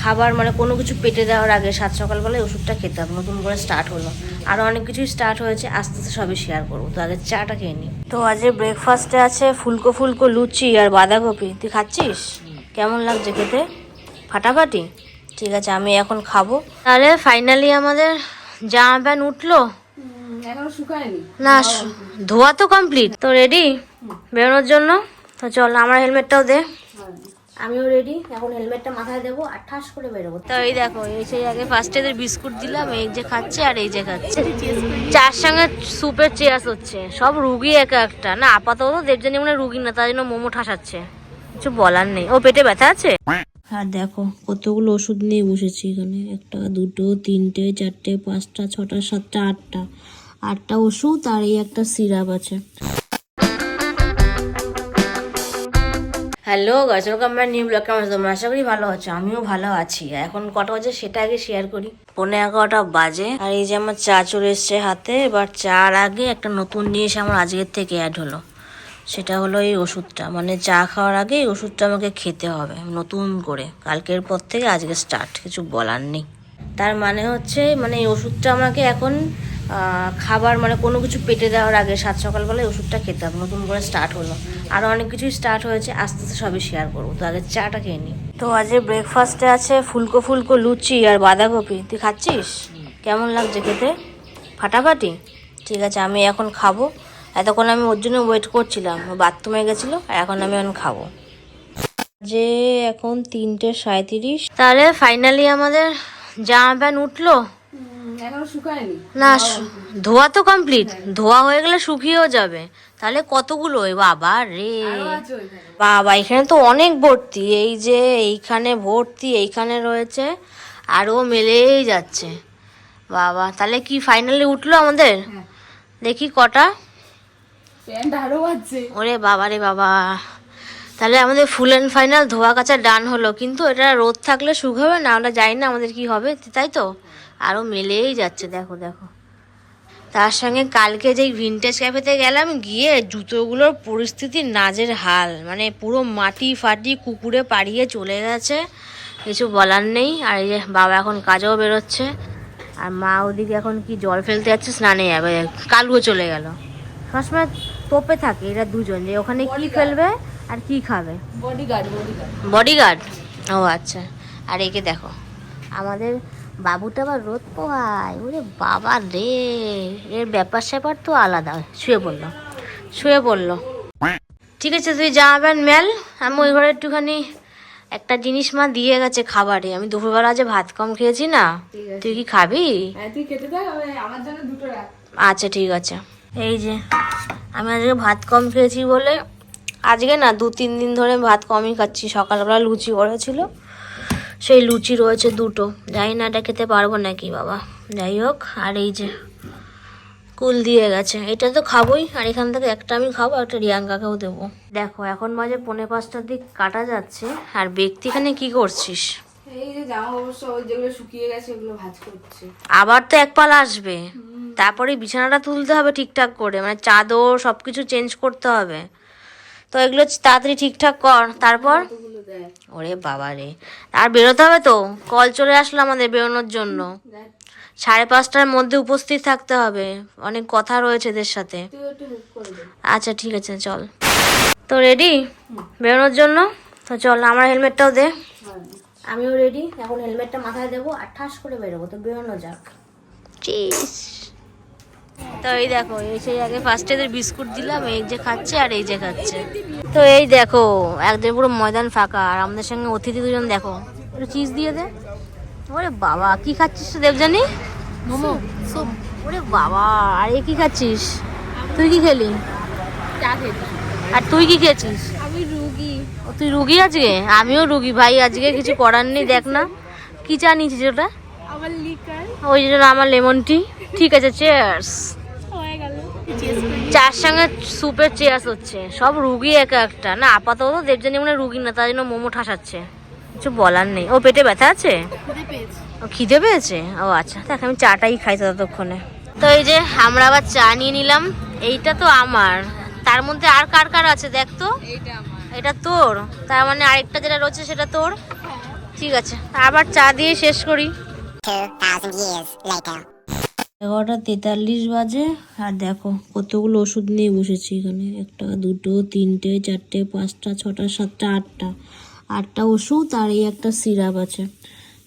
খাবার মানে কোনো কিছু পেটে দেওয়ার আগে সাত সকালবেলায় ওষুধটা খেতে হবে নতুন করে স্টার্ট হলো। আরও অনেক কিছুই স্টার্ট হয়েছে আস্তে আস্তে সবই শেয়ার করব। তো আগে চাটা খেয়ে নিই। তো আজকে ব্রেকফাস্টে আছে ফুলকো ফুলকো লুচি আর বাঁধাকপি। তুই খাচ্ছিস? কেমন লাগছে খেতে? ফাটাফাটি? ঠিক আছে আমি এখন খাব। তাহলে ফাইনালি আমাদের জামা প্যান্ট উঠল না ধোয়া তো কমপ্লিট তো রেডি বেরোনোর জন্য? তো চল আমার হেলমেটটাও দে। আমিও রেডি এখন হেলমেটটা মাথায় দেবো আর ঠাস করে বেরোবো। তো এই দেখো এই সেই আগে ফার্স্টে বিস্কুট দিলাম এই যে খাচ্ছে আর এই যে খাচ্ছে। চার সঙ্গে সুপের চেয়ার্স হচ্ছে সব রুগী একা একটা। না আপাতত দেবজানি মানে রুগী না তার জন্য মোমো ঠাসাচ্ছে। কিছু বলার নেই। ও পেটে ব্যথা আছে? আর দেখো কতগুলো ওষুধ নিয়ে বসেছি এখানে। একটা দুটো তিনটে চারটে পাঁচটা ছটা সাতটা আটটা। আটটা ওষুধ আর এই একটা সিরাপ আছে। হ্যালো গাছ ওয়েলকাম মাই নিউ ব্লগ কেমন তোমরা? আশা করি ভালো আছো, আমিও ভালো আছি। এখন কটা বাজে সেটা আগে শেয়ার করি। পনেরো এগারোটা বাজে, আর এই যে আমার চা চলে এসছে হাতে, এবার চার আগে একটা নতুন জিনিস আমার আজকের থেকে অ্যাড হলো। সেটা হলো এই ওষুধটা মানে চা খাওয়ার আগে এই ওষুধটা আমাকে খেতে হবে, নতুন করে। কালকের পর থেকে আজকে স্টার্ট কিছু বলার নেই। তার মানে হচ্ছে মানে এই ওষুধটা আমাকে এখন খাবার মানে কোনো কিছু পেটে দেওয়ার আগে সাত সকালবেলায় ওষুধটা খেতে হবে, নতুন করে স্টার্ট হলো। আরও অনেক কিছুই স্টার্ট হয়েছে, আস্তে আস্তে সবই শেয়ার করব। তো আগে চাটা খেয়ে নিই তো আজকে ব্রেকফাস্টে আছে ফুলকো ফুলকো লুচি আর বাঁধাকপি। তুই খাচ্ছিস? কেমন লাগছে খেতে? ফাটাফাটি? ঠিক আছে, আমি এখন খাব। এতক্ষণ আমি ওর জন্য ওয়েট করছিলাম। বাথরুমে গেছিল, এখন আমি এখন খাব। যে এখন তিনটে সাঁত্রিশ তাহলে ফাইনালি আমাদের জামা প্যান্ট উঠল? না ধোয়া তো কমপ্লিট ধোয়া হয়ে গেলে শুকিয়েও যাবে। তাহলে কতগুলো? বাবা রে। বাবা এখানে তো অনেক ভর্তি। এই যে এইখানে ভর্তি এইখানে রয়েছে। আরও মেলেই যাচ্ছে। বাবা তাহলে কি ফাইনালি উঠল আমাদের? হ্যাঁ। দেখি কটা। ওরে বাবা রে বাবা। তাহলে আমাদের ফুল অ্যান্ড ফাইনাল ধোয়া কাচা ডান হলো। কিন্তু এটা রোদ থাকলে শুকাবে না আমরা জানি না আমাদের কি হবে। তাই তো? আরও মেলেই যাচ্ছে দেখো দেখো। তার সঙ্গে কালকে যেই ভিনটেজ ক্যাফেতে গেলাম গিয়ে জুতোগুলোর পরিস্থিতি নাজের হাল। মানে পুরো মাটি ফাটি কুকুরে পাড়িয়ে চলে গেছে কিছু বলার নেই। আর এই যে বাবা এখন কাজেও বেরোচ্ছে আর মা ওদিকে এখন কি জল ফেলতে যাচ্ছে স্নানে যাবে। কালুও চলে গেল। সবসময় তোপে থাকে এরা দুজন যে ওখানে কি ফেলবে আর কি খাবে। Body guard body guard bodyguard ও আচ্ছা। আর একে দেখো আমাদের বাবুটা আবার রোদ পোহায়। ওরে বাবা রে। এর ব্যাপার স্যাপার তো আলাদা। শুয়ে পড়ল শুয়ে পড়ল। ঠিক আছে তুই জামা প্যান্ট মেল। আমি ওই ঘরে একটুখানি একটা জিনিস মা দিয়ে গেছে খাবারে। আমি দুপুরবেলা যে ভাত কম খেয়েছি না তুই কি খাবি? হ্যাঁ আচ্ছা ঠিক আছে। এই যে আমি আজকে ভাত কম খেয়েছি বলে আজকে না দু তিন দিন ধরে ভাত কমই খাচ্ছি। সকালবেলা লুচি করেছিল সেই লুচি রয়েছে দুটো। জানি না এটা খেতে পারব নাকি বাবা। যাই হোক আর এই যে কুল দিয়ে গেছে। এটা তো খাবোই আর এখান থেকে একটা আমি খাব একটা রিয়াঙ্কাকেও দেবো। দেখো এখন বাজে পৌনে পাঁচটার দিক কাটা যাচ্ছে। আর ব্যক্তি এখানে কি করছিস? এই যে জামা অবশ্য যেগুলো শুকিয়ে গেছে ওগুলো ভাজ করছে। আবার তো এক পাল আসবে। তারপরে বিছানাটা তুলতে হবে ঠিকঠাক করে। মানে চাদর সব কিছু চেঞ্জ করতে হবে। তো এগুলো তাড়াতাড়ি ঠিকঠাক কর। তারপর? ওরে বাবা রে। আর বেরোতে হবে তো? কল চলে আসলো আমাদের বেরোনোর জন্য। সাড়ে পাঁচটার মধ্যে উপস্থিত থাকতে হবে। অনেক কথা রয়েছে এদের সাথে। আচ্ছা ঠিক আছে চল। তো রেডি বেরোনোর জন্য? তো চল আমার হেলমেটটাও দে। হ্যাঁ আমিও রেডি এখন হেলমেটটা মাথায় দেবো আর ঠাস করে বেরোবো। তো বেরোনো যাক। চিস তো এই দেখো এই সেই আগে ফার্স্টে এদের বিস্কুট দিলাম এই যে খাচ্ছে আর এই যে খাচ্ছে। তো এই দেখো একদম পুরো ময়দান ফাঁকা আর আমাদের সঙ্গে অতিথি দুজন দেখো। একটু চিজ দিয়ে দে। ওরে বাবা কি খাচ্ছিস তো দেবজানি মোমো। ওরে বাবা আর এ কি খাচ্ছিস? তুই কি খেলি? আর তুই কি খেয়েছিস? আমি রুগী। ও তুই রুগী আজকে? আমিও রুগী ভাই আজকে কিছু করার নেই দেখ না। কি চা নিয়েছিস ওটা? আমার লিকার। ওই জন্য আমার লেমন টি। ঠিক আছে চেয়ার্স হয়ে গেল। চার সঙ্গে সুপের চেয়ার্স হচ্ছে। সব রুগী একা একটা। না আপাতত দেবজানি মানে রুগী না তার জন্য মোমো ঠাসাচ্ছে। কিছু বলার নেই। ও পেটে ব্যথা আছে? ও খিদে পেয়েছে? ও আচ্ছা দেখ আমি চাটাই খাই ততক্ষণে। তো এই যে আমরা আবার চা নিয়ে নিলাম। এইটা তো আমার। তার মধ্যে আর কার কার আছে দেখ তো। এটা তোর। তার মানে আরেকটা যেটা রয়েছে সেটা তোর। ঠিক আছে আবার চা দিয়ে শেষ করি। 2,000 years later. এগারোটা তেতাল্লিশ বাজে আর দেখো কতগুলো ওষুধ নিয়ে বসেছি এখানে। একটা দুটো তিনটে চারটে পাঁচটা ছটা সাতটা আটটা। আটটা ওষুধ আর এই একটা সিরাপ আছে।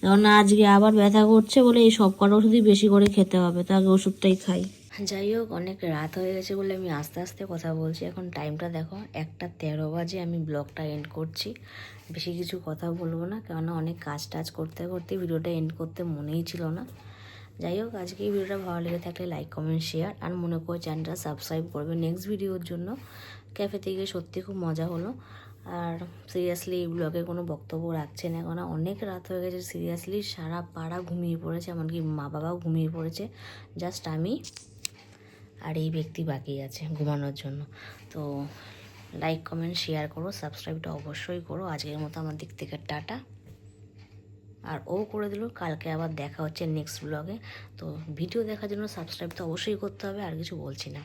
কারণ আজকে আবার ব্যথা করছে বলে এই সব কটা ওষুধই বেশি করে খেতে হবে তো আগে ওষুধটাই খাই। যাই হোক, অনেক রাত হয়ে গেছে বলে আমি আস্তে আস্তে কথা বলছি। এখন টাইমটা দেখো, একটা তেরো বাজে আমি ব্লগটা এন্ড করছি। বেশি কিছু কথা বলব না, কেননা অনেক কাজ টাজ করতে করতে ভিডিওটা এন্ড করতে মনেই ছিল না। যাই হোক, আজকে এই ভিডিওটা ভালো লেগে থাকলে লাইক কমেন্ট শেয়ার আর মনে করে চ্যানেলটা সাবস্ক্রাইব করবে নেক্সট ভিডিওর জন্য। ক্যাফে থেকে সত্যি খুব মজা হলো। আর সিরিয়াসলি এই ব্লগে কোনো বক্তব্য রাখছে না, কেননা অনেক রাত হয়ে গেছে সিরিয়াসলি সারা পাড়া ঘুমিয়ে পড়েছে, এমনকি মা বাবাও ঘুমিয়ে পড়েছে। জাস্ট আমি আর এই ব্যক্তি বাকি আছে ঘুমানোর জন্য। তো লাইক কমেন্ট শেয়ার করো সাবস্ক্রাইবটা অবশ্যই করো। আজকের মতো আমার দিক থেকে টাটা। আর ও করে দিল, কালকে আবার দেখা হচ্ছে নেক্সট ব্লগে তো ভিডিও দেখার জন্য সাবস্ক্রাইব তো অবশ্যই করতে হবে, আর কিছু বলছি না।